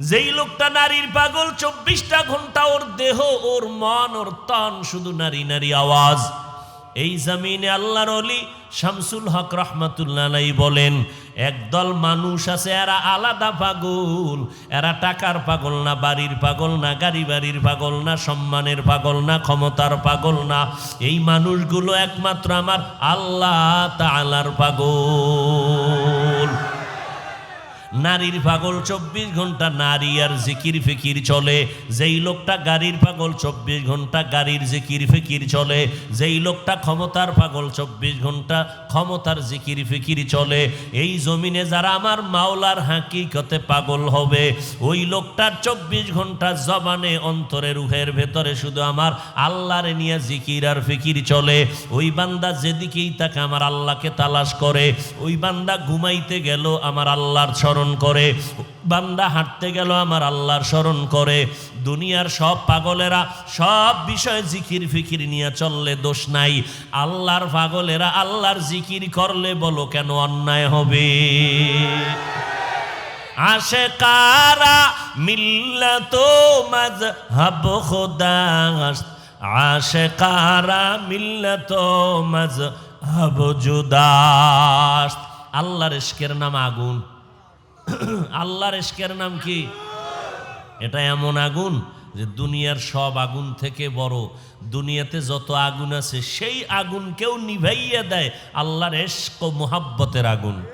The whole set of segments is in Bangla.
যেই লোকটা নারীর পাগল, চব্বিশটা ঘণ্টা ওর দেহ, ওর মন, ওর তন শুধু নারী নারী আওয়াজ। এই জমিনে আল্লাহর অলি শামসুল হক রহমাতুল্লাহ বলেন, একদল মানুষ আছে, এরা আলাদা পাগল। এরা টাকার পাগল না, বাড়ির পাগল না, গাড়ি বাড়ির পাগল না, সম্মানের পাগল না, ক্ষমতার পাগল না। এই মানুষগুলো একমাত্র আমার আল্লাহ তালার পাগল। নারীর পাগল চব্বিশ ঘণ্টা নারী আর জিকির ফিকির চলে। যেই লোকটা গাড়ির পাগল চব্বিশ ঘণ্টা গাড়ির জিকির ফিকির চলে। যেই লোকটা ক্ষমতার পাগল চব্বিশ ঘণ্টা ক্ষমতার জিকির ফিকির চলে। এই জমিনে যারা আমার মাওলার হাকিকতে পাগল হবে, ওই লোকটার চব্বিশ ঘণ্টা জবানে অন্তরে রুহের ভেতরে শুধু আমার আল্লাহরে নিয়ে জিকির আর ফিকির চলে। ওই বান্দা যেদিকেই তাকে আমার আল্লাহকে তালাশ করে, ওই বান্দা ঘুমাইতে গেল আমার আল্লাহর স্মরণ। করে। বান্দা হাঁটতে গেল, আমার আল্লাহর স্মরণ করে। দুনিয়ার সব পাগলেরা সব বিষয়ে জিকির ফিকির নিয়ে চললে দোষ নাই। আল্লাহর পাগলেরা আল্লাহর জিকির করলে বলো কেন অন্যায় হবে? আশে কারা মিল্লত মজহব খুদাস আশে কারা মিল্লত মজহব জুদাস আল্লাহর ইশকের নাম আগুন। আল্লাহর ইশকের নাম কি? এটা এমন আগুন যে দুনিয়ার সব আগুন থেকে বড়। দুনিয়াতে যত আগুন আছে, সেই আগুনকেও নিভাইয়া দেয় আল্লাহর এশক ও মোহাব্বতের আগুন।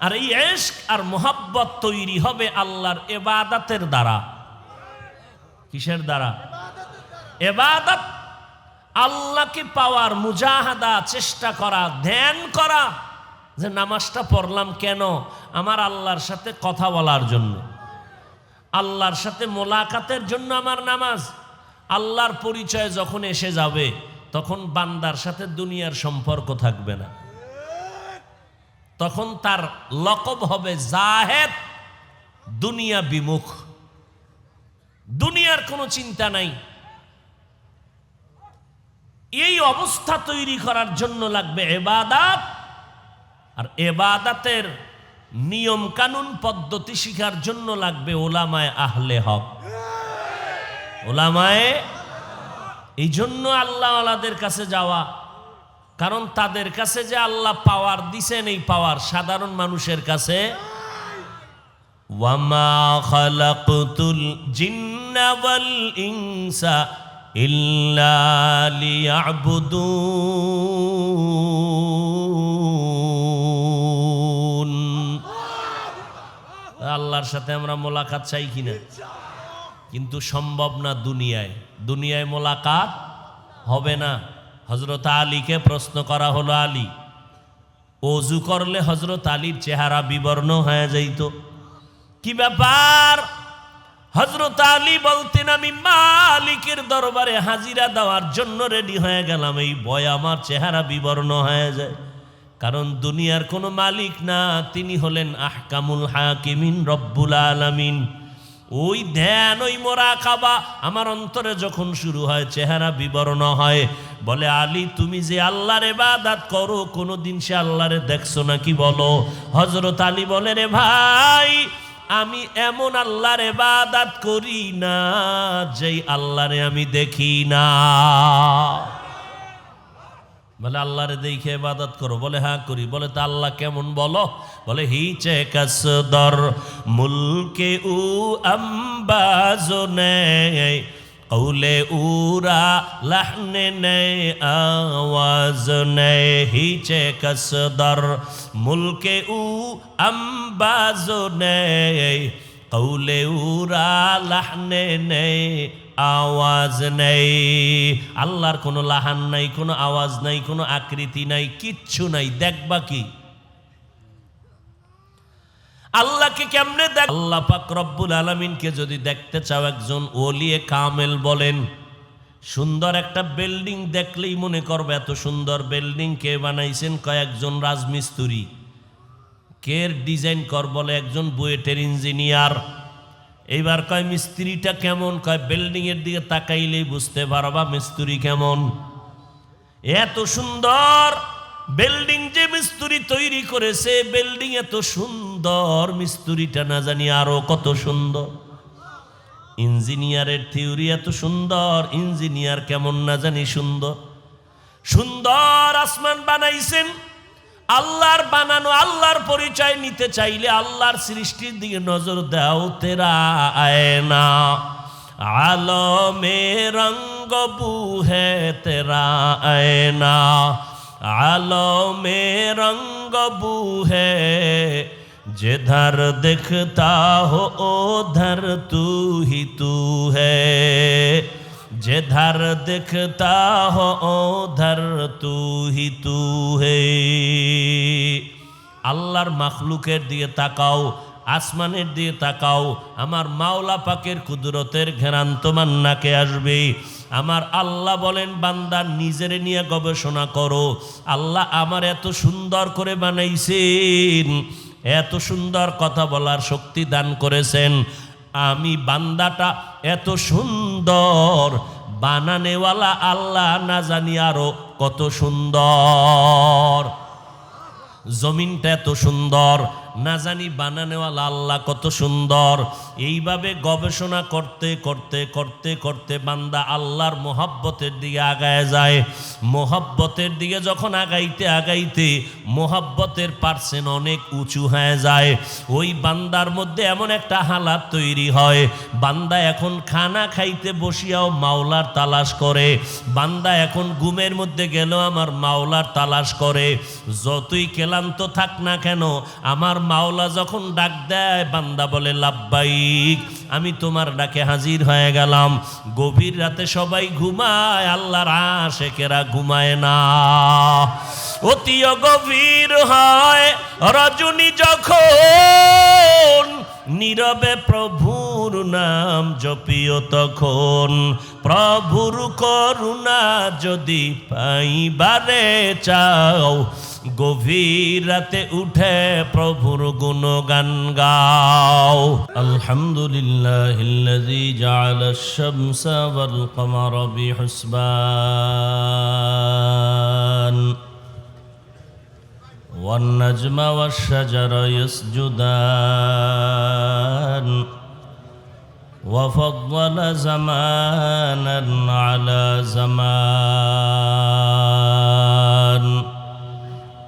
আর এই এশক আর মোহাব্বত তৈরি হবে আল্লাহর এবাদাতের দ্বারা। কিসের দ্বারা? এবাদত। আল্লাহকে পাওয়ার মুজাহাদা, চেষ্টা করা, ধ্যান করা। যে নামাজটা পড়লাম কেন? আমার আল্লাহর সাথে কথা বলার জন্য। আল্লাহর সাথে মোলাকাতের জন্য আমার নামাজ। আল্লাহর পরিচয় যখন এসে যাবে, তখন বান্দার সাথে দুনিয়ার সম্পর্ক থাকবে না। তখন তার লকব হবে জাহেদ, দুনিয়া বিমুখ। দুনিয়ার কোনো চিন্তা নাই। এই অবস্থা তৈরি করার জন্য লাগবে এবাদাত আর এবাদাতের নিয়ম কানুন পদ্ধতি শিখার জন্য লাগবে ওলামায় আহলে হক। ওলামায়, এই জন্য আল্লাহওয়ালাদের কাছে যাওয়া। কারণ তাদের কাছে যে আল্লাহ পাওয়ার দিছেন এই পাওয়ার সাধারণ মানুষের কাছে। ওয়ামা ইল্লা লিয়াবুদুন। আল্লাহর সাথে আমরা মোলাকাত চাই কিনা? কিন্তু সম্ভব না দুনিয়ায়। দুনিয়ায় মোলাকাত হবে না। হজরত আলীকে প্রশ্ন করা হলো, আলী, অজু করলে হজরত আলীর চেহারা বিবর্ণ হয়ে যাইত। কি ব্যাপার? হজরত আলী বলতেন, আমি মালিকের দরবারে হাজিরা দেওয়ার জন্য রেডি হয়ে গেলাম। এই বয় আমার চেহারা বিবর্ণ হয়ে যায়। কারণ দুনিয়ার কোনো মালিক না, তিনি হলেন আহকামুল হাকিমিন রব্বুল আলামিন। ওই ধ্যান, ওই মোরা খাবা আমার অন্তরে যখন শুরু হয়, চেহারা বিবরণ হয়, বলে, আলী, তুমি যে আল্লাহর এবাদাত করো, কোনোদিন সে আল্লাহরে দেখছ নাকি বলো? হজরত আলী বলে, রে ভাই, আমি এমন আল্লাহর এবাদাত করি না, যেই আল্লাহরে আমি দেখি না। বলে, আল্লাহরে দেখে ইবাদত করো। বলে হ্যাঁ করি। বলে, তা আল্লাহ কেমন বলো? বলে হি হিচে কাসদর মুলকে উ আম্বাজো নেই, কৌলে উরা লাহনে নেই, আওয়াজ নেই। হিচে কাসদর মুলকে উ আম্বাজো নেই, কৌলে উরা লাহনে নেই আওয়াজ নেই। আল্লাহর কোনো লাহান নাই, কোনো আওয়াজ নাই, কোনো আকৃতি নাই, কিচ্ছু নাই। দেখবা কি? আল্লাহকে কেমনে দেখ আল্লাহ পাক রব্বুল আলমিনকে যদি দেখতে চাও, একজন ওলিয়ে কামেল বলেন, সুন্দর একটা বিল্ডিং দেখলেই মনে করবে এত সুন্দর বিল্ডিং কে বানাইছেন কয়েকজন রাজমিস্ত্রি। কে ডিজাইন কর বলে একজন বুয়েটের ইঞ্জিনিয়ার। এইবার কয়, মিস্ত্রিটা কেমন? কয়, বিল্ডিং এর দিকে তাকাইলেই বুঝতে পারবা মিস্ত্রি কেমন। এত সুন্দর বিল্ডিং যে মিস্ত্রি তৈরি করেছে, বিল্ডিং এত সুন্দর সুন্দর, মিস্ত্রিটা না জানি আরও কত সুন্দর। ইঞ্জিনিয়ারের থিওরি এত সুন্দর, ইঞ্জিনিয়ার কেমন না জানি সুন্দর। সুন্দর আসমান বানাইছেন আল্লাহর বানানো আল্লাহর পরিচয় নিতে চাইলে আল্লাহর সৃষ্টির দিকে নজর দাও তেরা আয়না আলো মে রঙ্গ বুহে তেরা আয়না আলো মে রঙ্গ বুহে जिधर दिखता हो उधर तू ही तू है जिधर दिखता हो उधर तू ही तू है আল্লাহর মাখলুকের দিকে তাকাও আসমানের দিকে তাকাও আমার মাওলা পাকের কুদরতের ঘেরান তোমার নাকে আসবে আমার আল্লাহ বলেন বান্দা নিজের নিয়ে গবেষণা করো আল্লাহ আমার এত সুন্দর করে বানাইছেন এত সুন্দর কথা বলার শক্তি দান করেছেন আমি বান্দাটা এত সুন্দর বানানেওয়ালা আল্লাহ না জানি আরও কত সুন্দর। জমিনটা এত সুন্দর, না জানি বানানেওয়ালা আল্লাহ কত সুন্দর। এইভাবে গবেষণা করতে করতে করতে করতে বান্দা আল্লাহর মোহাব্বতের দিকে আগায় যায়। মোহাব্বতের দিকে যখন আগাইতে আগাইতে মোহাব্বতের পার্সেন্ট অনেক উঁচু হয়ে যায়। ওই বান্দার মধ্যে এমন একটা হালাত তৈরি হয়, বান্দা এখন খানা খাইতে বসিয়াও মাওলার তালাশ করে। বান্দা এখন ঘুমের মধ্যে গেল আমার মাওলার তালাশ করে। যতই ক্লান্ত থাক না কেন, আমার মাওলা যখন ডাক দেয়, বান্দা বলে লাভবাইক আমি তোমার ডাকে হাজির হয়ে গেলাম। গভীর রাতে সবাই ঘুমায়, আল্লাহর আশেকেরা ঘুমায় না। অতিও গভীর হয় রজনী যখন, নীরবে প্রভুর নাম জপিও তখন। প্রভুর করুণা যদি পাইবারে চাও গভীর রাতে উঠে প্রভুর গুণগান গাও আলহামদুলিল্লাহ الذي جعل الشمس والقمر بحسبان والنجم والشجر يسجدان وفضل زمانا على زمان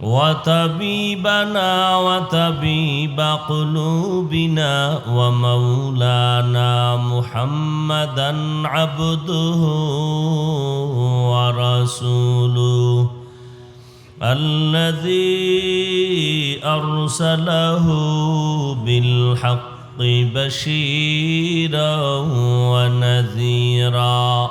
وطبيبنا وطبيب قلوبنا ومولانا محمدا عبده ورسوله الذي أرسله بالحق بشيرا ونذيرا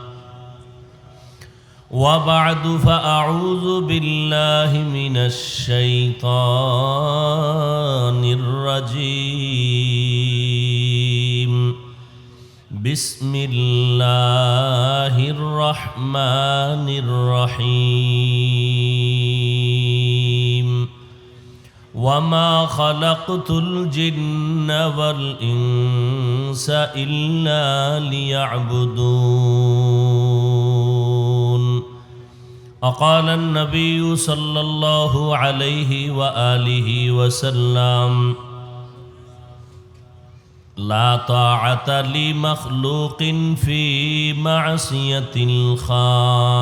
وبعد فأعوذ بالله من الشيطان الرجيم بسم الله الرحمن الرحيم وما خلقت الجن والإنس إلا ليعبدون أقال النبي صلى الله عليه وآله وسلم لا طاعة لمخلوق في معصية الخالق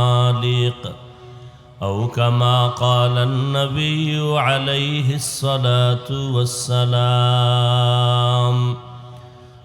أو كما قال النبي عليه الصلاة والسلام.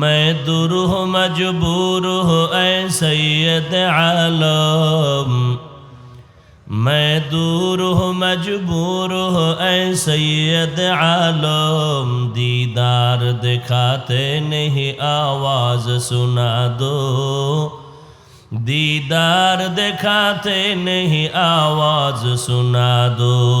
मैं दूर हो, मजबूर हो, ऐ सैयद आलम। मैं दूर हो, मजबूर हो, ऐ सैयद आलम। दीदार दिखाते नहीं, आवाज़ सुना दो। दीदार दिखाते नहीं, आवाज़ सुना दो।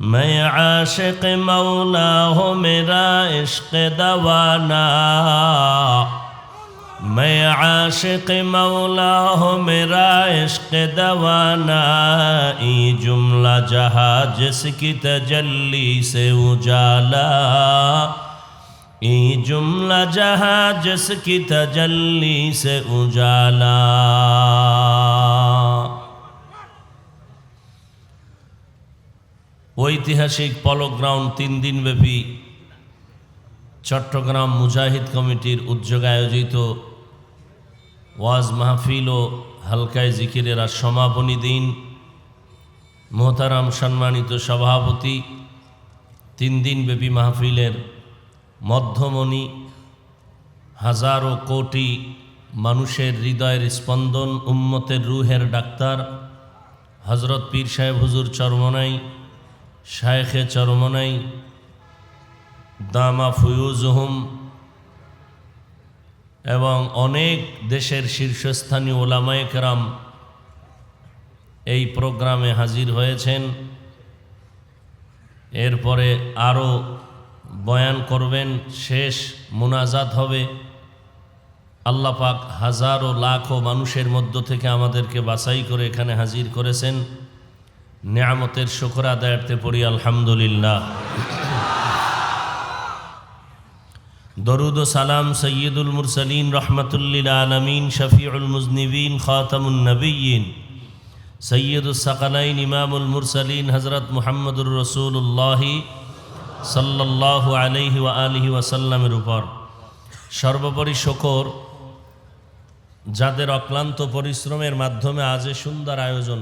میں عاشق مولا ہو میرا عشق دوانا میں عاشق مولا ہو میرا عشق دوانا ای جملہ جہاں جس کی تجلی سے اجالا ای جملہ جہاں جس کی تجلی سے اجالا ঐতিহাসিক পলো গ্রাউন্ড তিন দিনব্যাপী চট্টগ্রাম মুজাহিদ কমিটির উদ্যোগে আয়োজিত ওয়াজ মাহফিল ও হালকায় জিকিরের আর সমাপনী দিন। মোহতারাম সম্মানিত সভাপতি, তিন দিনব্যাপী মাহফিলের মধ্যমণি, হাজারো কোটি মানুষের হৃদয়ের স্পন্দন, উম্মতের রুহের ডাক্তার হজরত পীর সাহেব হুজুর চরমনাই শায়েখে চরমনাই দামা ফুয়ুজহুম এবং অনেক দেশের শীর্ষস্থানীয় ওলামায়ে কেরাম এই প্রোগ্রামে হাজির হয়েছেন। এরপরে আরও বয়ান করবেন, শেষ মোনাজাত হবে। আল্লাহ পাক হাজারো লাখো মানুষের মধ্য থেকে আমাদেরকে বাছাই করে এখানে হাজির করেছেন। নিয়ামতের শুকর আদায়ার্থে পড়ি, আলহামদুলিল্লাহ। দরুদ ও সালাম সৈয়দুল মুরসলিন, রহমতুল্লিল আলমিন, শফিউল মুজনিবিন খাতামুল নবীন সৈয়দুল সকালাইন ইমামুল মুরসলিন হজরত মুহাম্মদুর রসুল্লাহি সাল্লাহ আলহি আলহি ওয়াসাল্লামের উপর। সর্বোপরি শকর যাদের অক্লান্ত পরিশ্রমের মাধ্যমে আজ সুন্দর আয়োজন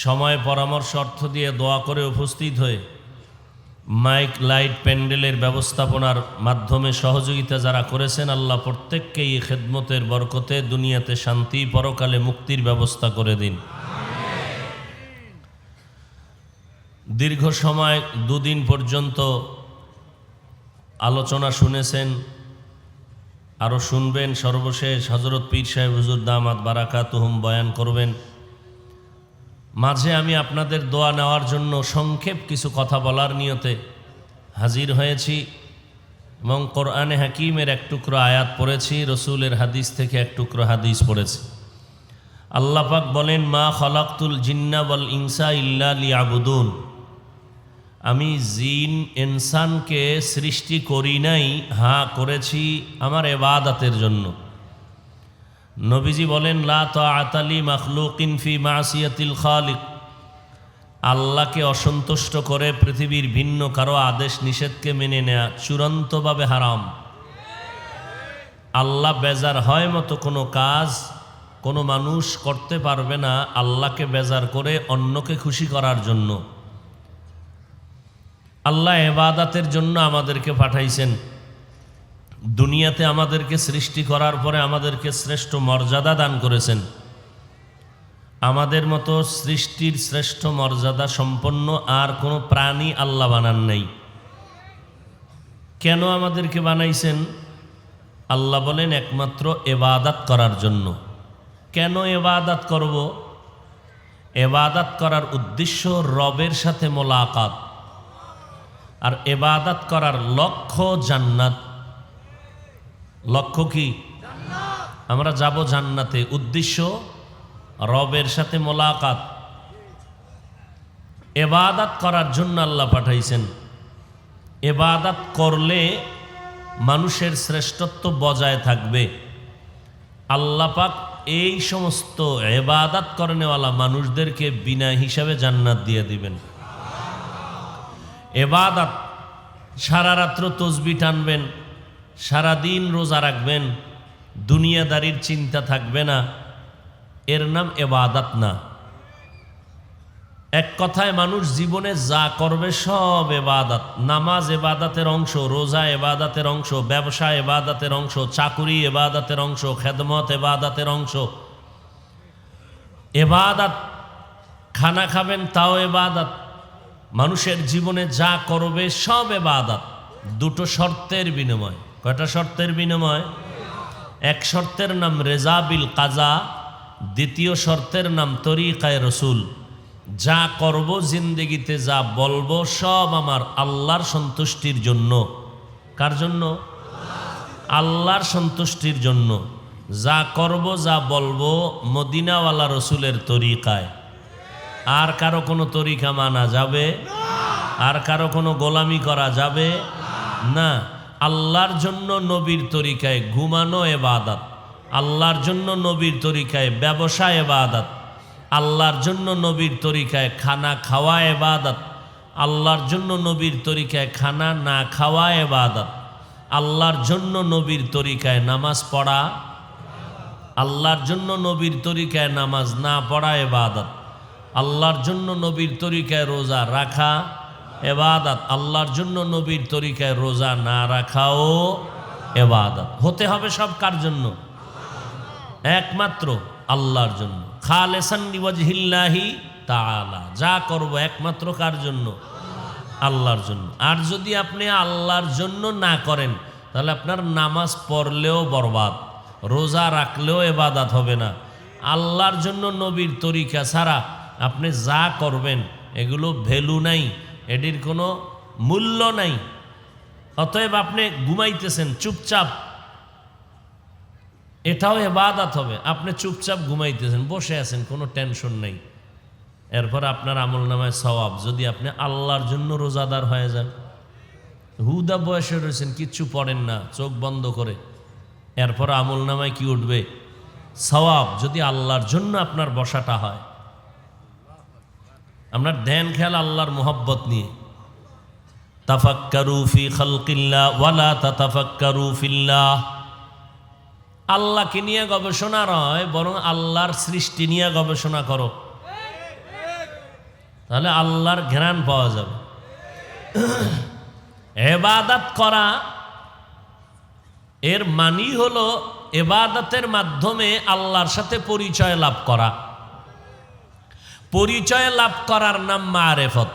সময় পরামর্শ অর্থ দিয়ে দোয়া করে উপস্থিত হয়ে মাইক, লাইট, প্যান্ডেলের ব্যবস্থাপনার মাধ্যমে সহযোগিতা যারা করেছেন, আল্লাহ প্রত্যেককেই এই খেদমতের বরকতে দুনিয়াতে শান্তি, পরকালে মুক্তির ব্যবস্থা করে দিন। দীর্ঘ সময় দুদিন পর্যন্ত আলোচনা শুনেছেন আরও শুনবেন, সর্বশেষ হজরত পীর সাহেব হুজুর দামাত বারাকাতুহুম বয়ান করবেন। মাঝে আমি আপনাদের দোয়া নেওয়ার জন্য সংক্ষেপ কিছু কথা বলার নিয়তে হাজির হয়েছি এবং কোরআনে হাকিমের এক টুকরো আয়াত পড়েছি, রসুলের হাদিস থেকে এক টুকরো হাদিস পড়েছি। আল্লাপাক বলেন, মা খলাক্তুল জিন্না বল ইনসা ইল্লা লিয়াবুদুন। আমি জিন, ইনসানকে সৃষ্টি করি নাই, হা করেছি আমার এবাদাতের জন্য। নবীজি বলেন, লা আতালি মখলুকিন ফি মাসিয়াতিল খালিক। আল্লাহকে অসন্তুষ্ট করে পৃথিবীর ভিন্ন কারও আদেশ নিষেধকে মেনে নেয়া চূড়ান্তভাবে হারাম। আল্লাহ বেজার হয় মতো কোনো কাজ কোনো মানুষ করতে পারবে না আল্লাহকে বেজার করে অন্যকে খুশি করার জন্য। আল্লাহ এবাদাতের জন্য আমাদেরকে পাঠাইছেন। দুনিয়াতে আমাদেরকে সৃষ্টি করার পরে আমাদেরকে শ্রেষ্ঠ মর্যাদা দান করেছেন। আমাদের মতো সৃষ্টির শ্রেষ্ঠ মর্যাদা সম্পন্ন আর কোনো প্রাণী আল্লাহ বানান নেই। কেন আমাদেরকে বানাইছেন? আল্লাহ বলেন একমাত্র এবাদাত করার জন্য। কেন এবাদাত করব? এবাদাত করার উদ্দেশ্য রবের সাথে মোলাকাত। আর এবাদাত করার লক্ষ্য জান্নাত। লক্ষ্য কি? আমরা যাব জান্নাতে। উদ্দেশ্য, রবের সাথে মোলাকাত। এবাদাত করার জন্য আল্লাহ পাঠাইছেন। এবাদাত করলে মানুষের শ্রেষ্ঠত্ব বজায় থাকবে। আল্লাহ পাক এই সমস্ত এবাদাত করেনেওয়ালা মানুষদেরকে বিনা হিসাবে জান্নাত দিয়ে দিবেন। এবাদাত সারা রাত্র তসবি টানবেন। সারাদিন রোজা রাখবেন, দুনিয়াদারির চিন্তা থাকবে না, এর নাম এবাদাত না। এক কথায় মানুষ জীবনে যা করবে সব এবাদাত, নামাজ এবাদাতের অংশ, রোজা এবাদাতের অংশ, ব্যবসা এবাদাতের অংশ, চাকুরি এবাদাতের অংশ, খেদমত এবাদাতের অংশ। এবাদাত, খানা খাবেন তাও এবাদাত, মানুষের জীবনে যা করবে সব এবাদাত, দুটো শর্তের বিনিময়। কয়টা শর্তের বিনিময়? এক শর্তের নাম রেজাবিল কাজা, দ্বিতীয় শর্তের নাম তরিকায় রসুল। যা করব, জিন্দগিতে যা বলব, সব আমার আল্লাহর সন্তুষ্টির জন্য। কার জন্য? আল্লাহর সন্তুষ্টির জন্য। যা করব, যা বলব মদিনাওয়ালা রসুলের তরিকায়। আর কারও কোনো তরিকা মানা যাবে? আর কারও কোনো গোলামি করা যাবে? না। আল্লাহর জন্য নবীর তরিকায় ঘুমানো এবাদাত, আল্লাহর জন্য নবীর তরিকায় ব্যবসা এবাদাত, আল্লাহর জন্য নবীর তরিকায় খানা খাওয়া এবাদত, আল্লাহর জন্য নবীর তরিকায় খানা না খাওয়া এবাদত, আল্লাহর জন্য নবীর তরিকায় নামাজ পড়া, আল্লাহর জন্য নবীর তরিকায় নামাজ না পড়া এবাদত, আল্লাহর জন্য নবীর তরিকায় রোজা রাখা এবাদত, আল্লাহর জন্য নবীর তরিকায় রোজা না রাখাও এবাদত। হতে হবে সব কার জন্য? একমাত্র আল্লাহর জন্য। খালেসান তাআলা। যা করব একমাত্র কার জন্য? আল্লাহর জন্য। আর যদি আপনি আল্লাহর জন্য না করেন, তাহলে আপনার নামাজ পড়লেও বরবাদ, রোজা রাখলেও এবাদাত হবে না। আল্লাহর জন্য নবীর তরিকা ছাড়া আপনি যা করবেন, এগুলো ভ্যালু নাই। এটির কোনো মূল্য নাই। অতএব আপনি ঘুমাইতেছেন, চুপচাপ। এটাও এবাদাত হবে। আপনি চুপচাপ ঘুমাইতেছেন, বসে আছেন, কোনো টেনশন নেই। এরপর আপনার আমল নামায় সওয়াব। যদি আপনি আল্লাহর জন্য রোজাদার হয়ে যান, হুদা বয়সে রয়েছেন, কিচ্ছু পড়েন না, চোখ বন্ধ করে। এরপর আমল নামায় কি উঠবে? সওয়াব। যদি আল্লাহর জন্য আপনার বসাটা হয়। আপনার ধ্যান খেয়াল আল্লাহর মোহব্বত নিয়ে। তাফাক্কারু ফি খালকিল্লাহ ওয়ালা তাতাফাক্কারু ফিল্লাহ। আল্লাহকে নিয়ে গবেষণা নয়, বরং আল্লাহর সৃষ্টি নিয়ে গবেষণা করো। তাহলে আল্লাহর ঘ্রাণ পাওয়া যাবে। এবাদাত করা, এর মানি হলো এবাদতের মাধ্যমে আল্লাহর সাথে পরিচয় লাভ করা। পরিচয় লাভ করার নাম মারেফত।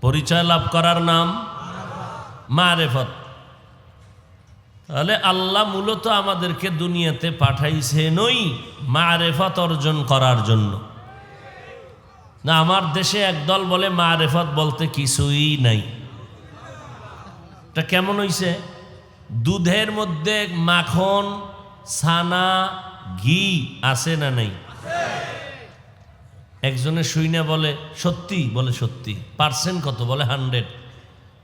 পরিচয় লাভ করার নাম মারেফত। তাহলে আল্লাহ মূলত আমাদেরকে দুনিয়াতে পাঠাইছেনই মারেফত অর্জন করার জন্য। না, আমার দেশে একদল বলে মারেফত বলতে কিছুই নাই। এটা কেমন হইছে? দুধের মধ্যে মাখন, ছানা, ঘি আছে না নেই? একজনে শুইনা বলে সত্যি বলে সত্যি। পার্সেন্ট কত? বলে হান্ড্রেড।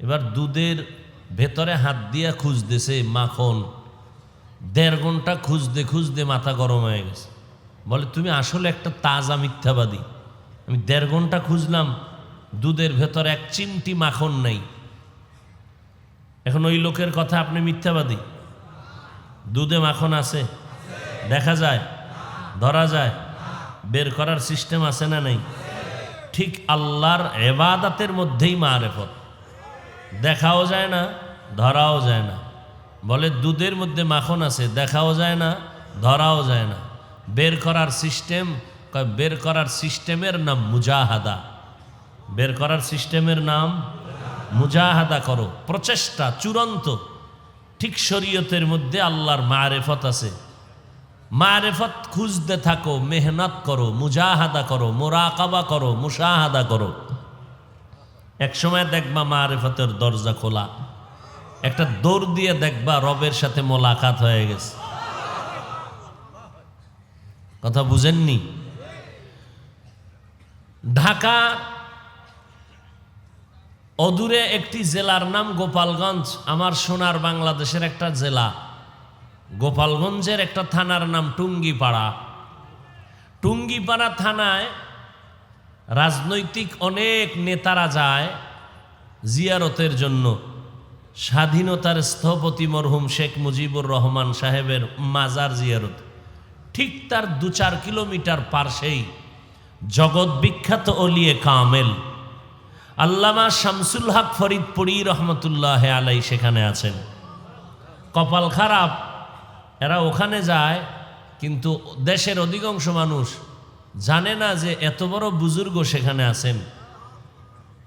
এবার দুধের ভেতরে হাত দিয়া খুঁজতেছে মাখন। দেড় ঘণ্টা খুঁজতে খুঁজতে মাথা গরম হয়ে গেছে। বলে, তুমি আসলে একটা তাজা মিথ্যাবাদী। আমি দেড় ঘণ্টা খুঁজলাম, দুধের ভেতর এক চিমটি মাখন নেই। এখন ওই লোকের কথা আপনি মিথ্যাবাদী? দুধে মাখন আছে? দেখা যায়? ধরা যায়? বের করার সিস্টেম আছে না নেই? ঠিক আল্লাহর এবাদাতের মধ্যেই মারেফত। দেখাও যায় না, ধরাও যায় না। বলে দুধের মধ্যে মাখন আছে, দেখাও যায় না, ধরাও যায় না। বের করার সিস্টেম বের করার সিস্টেমের নাম মুজাহাদা। বের করার সিস্টেমের নাম মুজাহাদা করো, প্রচেষ্টা চূড়ান্ত। ঠিক শরীয়তের মধ্যে আল্লাহর মারেফত আছে। মারেফত খুঁজতে থাকো, মেহনত করো, মুজাহাদা করো, মোরাকাবা করো, মুশাহাদা করো। এক সময় দেখবা মারেফতের দরজা খোলা। একটা দৌড় দিয়ে দেখবা রবের সাথে মোলাকাত হয়ে গেছে। কথা বুঝেননি? ঢাকা অদূরে একটি জেলার নাম গোপালগঞ্জ, আমার সোনার বাংলাদেশের একটা জেলা। গোপালগঞ্জের একটা থানার নাম টুঙ্গিপাড়া। টুঙ্গিপাড়া থানায় রাজনৈতিক অনেক নেতারা যায় জিয়ারতের জন্য। স্বাধীনতার স্থপতি মরহুম শেখ মুজিবুর রহমান সাহেবের মাজার জিয়ারত। ঠিক তার দু চার কিলোমিটার পার্শ্বেই জগৎ বিখ্যাত অলিয়ে কামেল। আল্লামা শামসুল হক ফরিদপুরি রহমতুল্লাহ আলাই সেখানে আছেন। কপাল খারাপ এরা ওখানে যায়, কিন্তু দেশের অধিকাংশ মানুষ জানে না যে এত বড় বুজুর্গ সেখানে আছেন।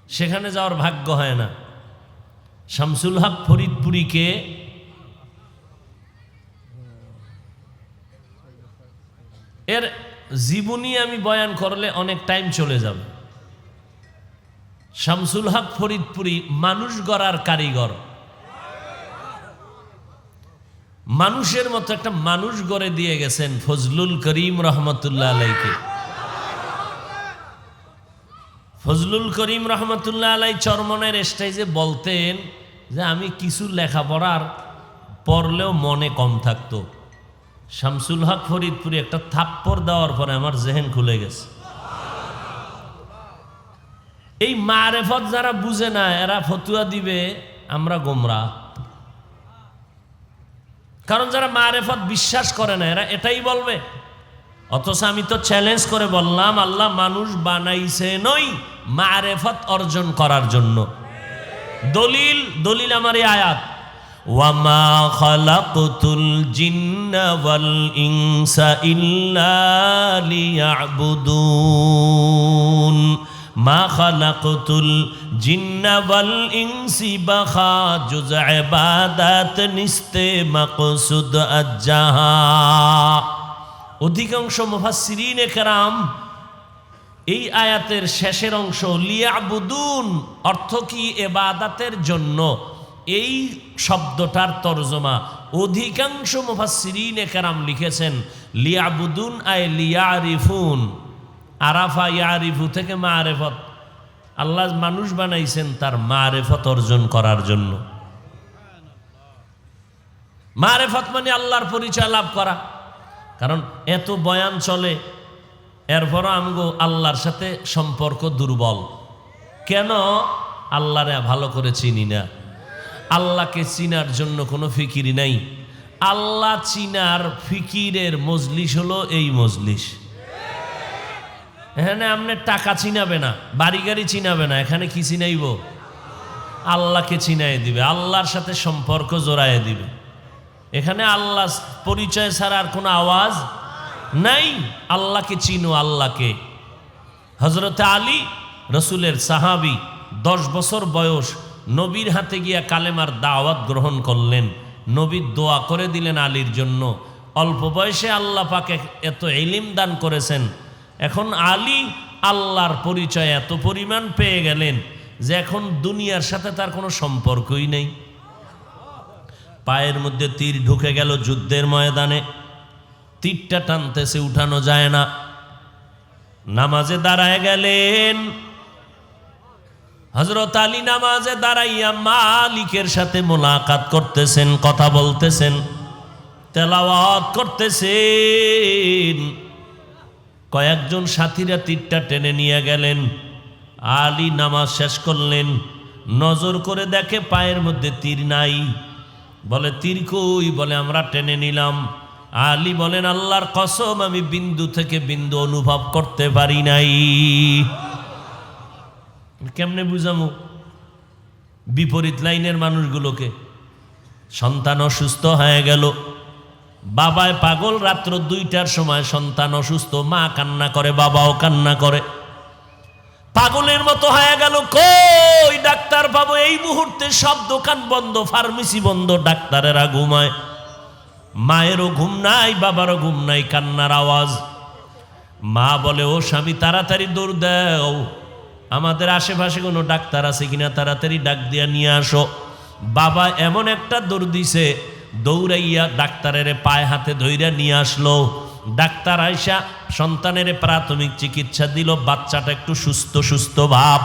সেখানে যাওয়ার ভাগ্য হয় না। শামসুল হক ফরিদপুরীকে এর জীবনী আমি বয়ান করলে অনেক টাইম চলে যাবে। শামসুল হক ফরিদপুরি মানুষ গড়ার কারিগর। মানুষের মতো একটা মানুষ গড়ে দিয়ে গেছেন ফজলুল করিম রহমতুল্লাহ আলাইকে। ফজলুল করিম রহমতুল্লাহ আলাই চরমনের স্টেজে বলতেন যে, আমি কিছু লেখাপড়ার পড়লেও মনে কম থাকতো। শামসুল হক ফরিদপুরি একটা থাপ্পড় দেওয়ার পরে আমার জেহেন খুলে গেছে। এই মারেফত যারা বুঝে না, এরা ফতুয়া দিবে, আমরা গোমরা। কারণ যারা মারেফত বিশ্বাস করে না, এরা এটাই বলবে। অথচ আমি তো চ্যালেঞ্জ করে বললাম, আল্লাহ মানুষ বানাইছে নই, মারেফত অর্জন করার জন্য। দলিল দলিল আমার এই আয়াত। ওয়ামা ইল্লা মা খালাকতুল জিন্না ওয়াল ইনসি বাখা জুজ ইবাদাত নিস্তে মাকসুদ আজ্জাহা। অধিকাংশ মুফাসসিরিন কেরাম এই আয়াতের শেষের অংশ লিয়াবুদুন অর্থ কি এবাদাতের জন্য? এই শব্দটার তর্জমা অধিকাংশ মুফাসসিরিন কেরাম লিখেছেন লিয়াবুদুন আয় লিয়ারিফুন। আরাফা ইয়ারিফু থেকে মা আরেফত আল্লাহ মানুষ বানাইছেন তার মা মারেফত অর্জন করার জন্য। মা মারেফত মানে আল্লাহর পরিচয় লাভ করা। কারণ এত বয়ান চলে, এরপরও আমগো আল্লাহর সাথে সম্পর্ক দুর্বল। কেন? আল্লাহরে ভালো করে চিনি না। আল্লাহকে চিনার জন্য কোনো ফিকিরি নাই। আল্লাহ চিনার ফিকিরের মজলিস হলো এই মজলিস। এখানে আপনার টাকা চিনাবে না, বাড়ি গাড়ি চিনাবে না, এখানে কি চিনাইব? আল্লাহকে চিনাই দিবে, আল্লাহর সাথে সম্পর্ক জোড়ায় দিবে। এখানে আল্লাহ পরিচয় ছাড়া আর কোনো আওয়াজ নাই। আল্লাহকে চিনো, আল্লাহকে। হজরত আলী, রসুলের সাহাবি, দশ বছর বয়স, নবীর হাতে গিয়া কালেমার দাওয়াত গ্রহণ করলেন। নবীর দোয়া করে দিলেন আলীর জন্য। অল্প বয়সে আল্লাহ পাকে এত এলিম দান করেছেন। এখন আলী আল্লাহর পরিচয় এত পরিমাণ পেয়ে গেলেন যে এখন দুনিয়ার সাথে তার কোনো সম্পর্কই নেই। পায়ের মধ্যে তীর ঢুকে গেল যুদ্ধের ময়দানে। তীরটা টানতেছে, উঠানো যায় না। নামাজে দাঁড়ায় গেলেন। হজরত আলী নামাজে দাঁড়াইয়া মালিকের সাথে মোলাকাত করতেছেন, কথা বলতেছেন, তেলাওয়াত করতেছেন। কয়েকজন সাথীরা তীরটা টেনে নিয়ে গেলেন। আলী নামাজ শেষ করলেন। নজর করে দেখে পায়ের মধ্যে তীর নাই। বলে, তীর কই? বলে, আমরা টেনে নিলাম। আলী বলেন, আল্লাহর কসম, আমি বিন্দু থেকে বিন্দু অনুভব করতে পারি নাই। কেমনে বুঝামো? বিপরীত লাইনের মানুষগুলোকে। সন্তান অসুস্থ হয়ে গেল। বাবায় পাগল রাত্র দুইটার সময় সন্তান অসুস্থ, মা কান্না করে, বাবাও কান্না করে। পাগলের মতো হয়ে গেল কই? ডাক্তার বাবু, এই মুহূর্তে সব দোকান বন্ধ, ফার্মেসি বন্ধ, ডাক্তারেরা ঘুমায়। মায়েরও ঘুম নাই, বাবারও ঘুম নাই, কান্নার আওয়াজ। মা বলে, ও স্বামী, তাড়াতাড়ি দৌড় দাও। আমাদের আশেপাশে কোনো ডাক্তার আছে কিনা? তাড়াতাড়ি ডাক দিয়া নিয়ে আসো। বাবা এমন একটা দৌড় দিছে দৌড়াইয়া ডাক্তারের পায়ে হাতে ধইরা নিয়ে আসলো। ডাক্তার আইসা সন্তানের প্রাথমিক চিকিৎসা দিল, বাচ্চাটা একটু সুস্থ সুস্থ ভাব।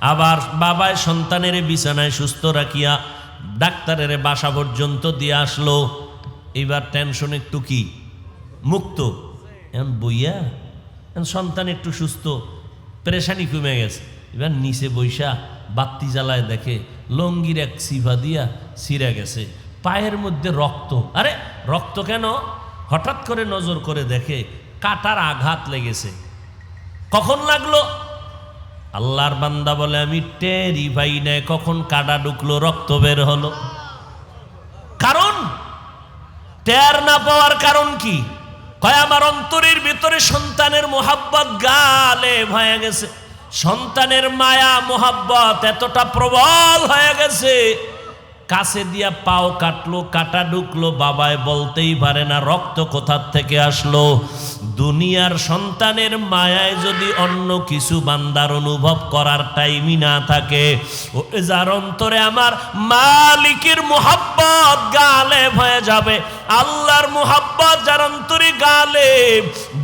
আবার বাবায় সন্তানের বিছানায় সুস্থ রাখিয়া ডাক্তারের বাসা পর্যন্ত দিয়ে আসলো। এবার টেনশন একটু কি? মুক্ত। এখন বইয়া? এখন সন্তান একটু সুস্থ। পেরেশানি কমে গেছে। এবার নিচে বৈশা বাত্তি জ্বালায় দেখে লঙ্গির এক সিফা দিয়া ছিঁড়ে গেছে। পায়ের মধ্যে রক্ত। আরে, রক্ত কেন? হঠাৎ করে নজর করে দেখে কাটার আঘাত লেগেছে। কখন লাগল? আল্লাহর বান্দা বলে, আমি টেরি ভাই নাই, কখন কাটা ঢুকলো, রক্ত বের হলো। কারণ? টের না পাওয়ার কারণ কি? কয়, আমার অন্তরের ভিতরে সন্তানের মোহাব্বত গালে হয়ে গেছে। সন্তানের মায়া, মোহাব্বত এতটা প্রবল হয়ে গেছে কাছে দিয়া পাও কাটলো, কাটা ঢুকলো, বাবায় বলতেই পারে না, রক্ত কোথার থেকে আসলো? দুনিয়ার সন্তানের মায়ায় যদি অন্য কিছু বান্দার অনুভব করার টাইমই না থাকে যার অন্তরে আমার মালিকের মোহাব্বত গালে হয়ে যাবে, আল্লাহর মোহাব্বত যার অন্তরে গালে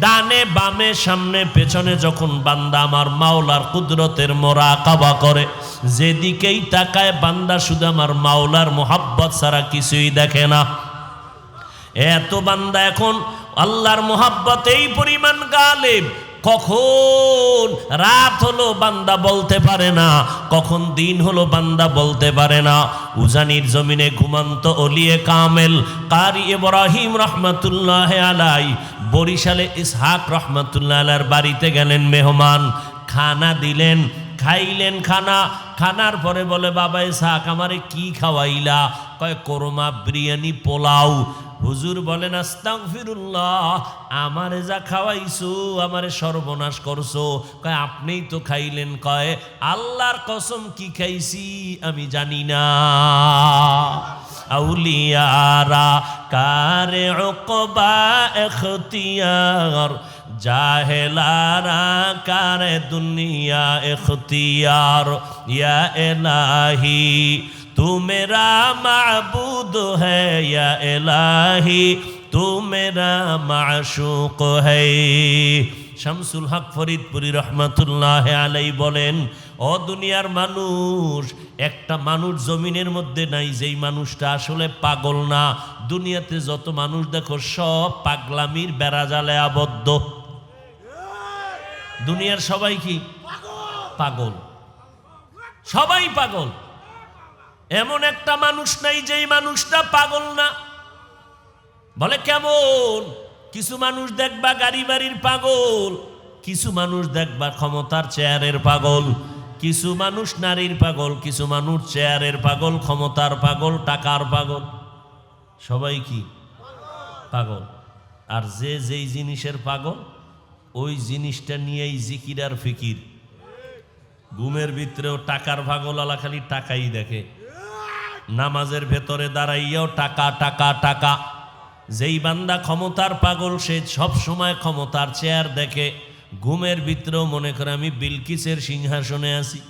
ডানে বামে সামনে পেছনে যখন বান্দা আমার মাওলার কুদরতের মোরা কাবা করে, যেদিকেই তাকায় বান্দা শুধু আমার মাওলার মোহাব্বত ছাড়া কিছুই দেখে না। এত বান্দা এখন আল্লাহর মোহাব্বত এই পরিমাণ গালেব, কখন রাত হলো বান্দা বলতে পারে না, কখন দিন হলো বান্দা বলতে পারে না। উজানির জমিনে ঘুমান্ত অলিয়ে কামেল, কারি ইব্রাহিম রহমাতুল্লাহ আলাই, বরিশালে ইসহাক রহমাতুল্লাহ আলার বাড়িতে গেলেন মেহমান, খানা দিলেন খাইলেন খানা, খানার পরে বলে, বাবা ইসহাক, আমারে কি খাওয়াইলা? কয়, কোরমা, বিরিয়ানি, পোলাও। হুজুর বলেন আস্তাং ফিরুল্লাহ আমারে যা খাওয়াইছো, আমারে সর্বনাশ করছ। কয়, আপনিই তো খাইলেন। কয়, আল্লাহর কসম কি খাইছি, আমি জানি না। আউলিয়ারা, কারে উকবা এখতিয়ার জাহেলারা কারে দুনিয়া এখতিয়ার ইয়া এলাহি, তুমেরা মাবুদ হে এলাহি তু মেরা মাশুক হে। শামসুল হক ফরিদপুরি রহমাতুল্লাহ আলাই বলেন, ও দুনিয়ার মানুষ, একটা মানুষ জমিনের মধ্যে নাই, যেই মানুষটা আসলে পাগল না। দুনিয়াতে যত মানুষ দেখো, সব পাগলামির বেড়াজালে আবদ্ধ। দুনিয়ার সবাই কি? পাগল। সবাই পাগল। এমন একটা মানুষ নাই যেই মানুষটা পাগল না। বলে কেমন? কিছু মানুষ দেখবা গাড়ি বাড়ির পাগল, কিছু মানুষ দেখবা ক্ষমতার চেয়ারের পাগল, কিছু মানুষ নারীর পাগল, কিছু মানুষ চেয়ারের পাগল, ক্ষমতার পাগল, টাকার পাগল। সবাই কি? পাগল। আর যে যেই জিনিসের পাগল ওই জিনিসটা নিয়েই জিকির আর ফিকির। ঘুমের ভিতরেও টাকার ভাগলালা খালি টাকাই দেখে। নামাজের ভেতরে দাঁড়াইয়াও টাকা টাকা টাকা। যেই বান্দা ক্ষমতার পাগল, সে সব সময় ক্ষমতার চেয়ার দেখে। ঘুমের ভিতরেও মনে করে আমি বিলকিসের সিংহাসনে আছি।